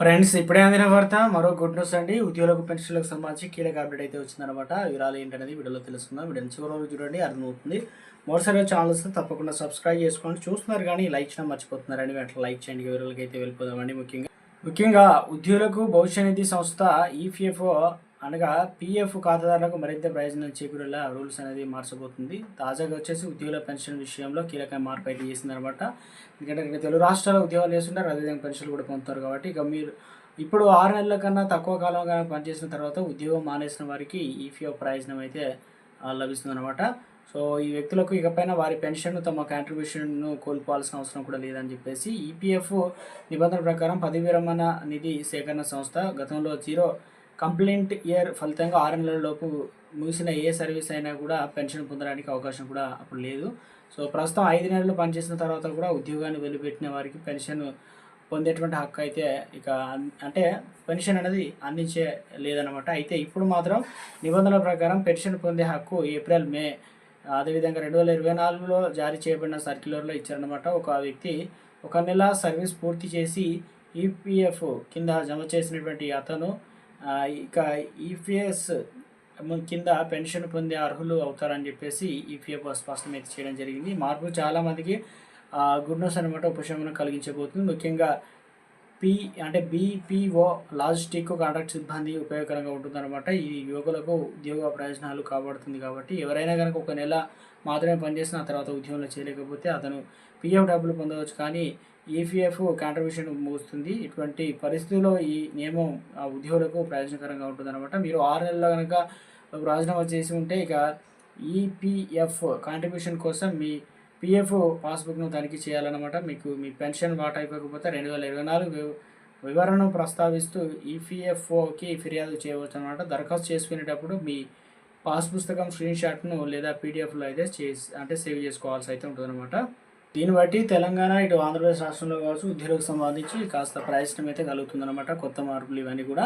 Friends ఇప్పుడే అందిన వార్త మరో గుడ్ న్యూస్ అండి. ఉద్యోగులకు పెన్షన్లకు సంబంధించి కీలక అప్డేట్ అయితే వచ్చిందనమాట వివరాలు ఏంటనేది వీడియోలో తెలుసుకుందాం. వీడియో చివరి వరకు చూడండి అర్థమవుతుంది. మరోసారి ఛానల్స్ తప్పకుండా సబ్స్క్రైబ్ చేసుకోండి. చూస్తున్నారు కానీ లైక్ చేయడం మర్చిపోతున్నారండి వెంటనే లైక్ చేయండి. వివరాలకి అయితే వెళ్ళిపోదామండి ముఖ్యంగా. ముఖ్యంగా ఉద్యోగులకు భవిష్య నిధి సంస్థ ఈపీఎఫ్ఓ అనగా పిఎఫ్ ఖాతాదారులకు మరింత ప్రయోజనం చేకూరేలా రూల్స్ అనేది మార్చబోతుంది. తాజాగా వచ్చేసి ఉద్యోగుల పెన్షన్ విషయంలో కీలక మార్పు అయితే చేసిందనమాట ఎందుకంటే తెలుగు రాష్ట్రాల్లో ఉద్యోగాలు చేస్తుంటారు అదేవిధంగా పెన్షన్లు కూడా పొందుతారు కాబట్టి ఇక మీరు ఇప్పుడు ఆరు నెలల కన్నా తక్కువ కాలంగా పనిచేసిన తర్వాత ఉద్యోగం మానేసిన వారికి ఈపీఎఫ్ ప్రయోజనం అయితే లభిస్తుంది అనమాట సో ఈ వ్యక్తులకు ఇకపైన వారి పెన్షన్ తమ కాంట్రిబ్యూషన్ను కోల్పోవాల్సిన అవసరం కూడా లేదని చెప్పేసి ఈపీఎఫ్ నిబంధనల ప్రకారం పది విరమణ నిధి సేకరణ సంస్థ గతంలో జీరో కంప్లైంట్ ఇయర్ ఫలితంగా ఆరు నెలలలోపు ముగిసిన ఏ సర్వీస్ అయినా కూడా పెన్షన్ పొందడానికి అవకాశం కూడా అప్పుడు లేదు. సో ప్రస్తుతం ఐదు నెలలు పనిచేసిన తర్వాత కూడా ఉద్యోగాన్ని వెలుపెట్టిన వారికి పెన్షన్ పొందేటువంటి హక్కు అయితే ఇక అంటే పెన్షన్ అనేది అందించే లేదనమాట అయితే ఇప్పుడు మాత్రం నిబంధనల ప్రకారం పెన్షన్ పొందే హక్కు ఏప్రిల్ మే అదేవిధంగా రెండు వేల ఇరవై నాలుగులో జారీ చేయబడిన సర్క్యులర్లో ఇచ్చారనమాట ఒక వ్యక్తి ఒక నెల సర్వీస్ పూర్తి చేసి ఈపీఎఫ్ కింద జమ చేసినటువంటి అతను ఇక ఈపీఎస్ కింద పెన్షన్ పొందే అర్హులు అవుతారని చెప్పేసి ఈపీఎఫ్ స్పష్టం అయితే చేయడం జరిగింది. మార్పు చాలామందికి గుడ్ న్యూస్ అనమాట ఉపశమనం కలిగించబోతుంది. ముఖ్యంగా పి అంటే బీపీఓ లాజిస్టిక్ కాంట్రాక్ట్ సిబ్బంది ఉపయోగకరంగా ఉంటుందన్నమాట. ఈ యువకులకు ఉద్యోగ ప్రయోజనాలు కాబడుతుంది కాబట్టి ఎవరైనా కనుక ఒక నెల మాత్రమే పనిచేసిన తర్వాత ఉద్యోగంలో చేయలేకపోతే అతను పిఎఫ్ డబ్బులు పొందవచ్చు కానీ ఈపీఎఫ్ కాంట్రిబ్యూషన్ ముగుస్తుంది ఇటువంటి పరిస్థితుల్లో ఈ నియమం ఆ ఉద్యోగులకు ప్రయోజనకరంగా ఉంటుందన్నమాట. మీరు ఆరు నెలల్లో కనుక రాజీనామా చేసి ఉంటే ఇక ఈపీఎఫ్ కాంట్రిబ్యూషన్ కోసం మీ పిఎఫ్ పాస్బుక్ను తనిఖీ చేయాలన్నమాట. మీకు మీ పెన్షన్ వాటా ఇవ్వకపోతే రెండు వేల ఇరవై నాలుగు వివరణను ప్రస్తావిస్తూ ఈపీఎఫ్ఓకి ఫిర్యాదు చేయవచ్చు అనమాట దరఖాస్తు చేసుకునేటప్పుడు మీ పాస్ పుస్తకం స్క్రీన్ షాట్ను లేదా పీడిఎఫ్లో అయితే చేసి అంటే సేవ్ చేసుకోవాల్సి అయితే ఉంటుందన్నమాట. దీన్ని బట్టి తెలంగాణ ఇటు ఆంధ్రప్రదేశ్ రాష్ట్రంలో కావచ్చు ఉద్యోగులకు సంబంధించి కాస్త ప్రయత్నం అయితే కలుగుతుందన్నమాట కొత్త మార్పులు ఇవన్నీ కూడా.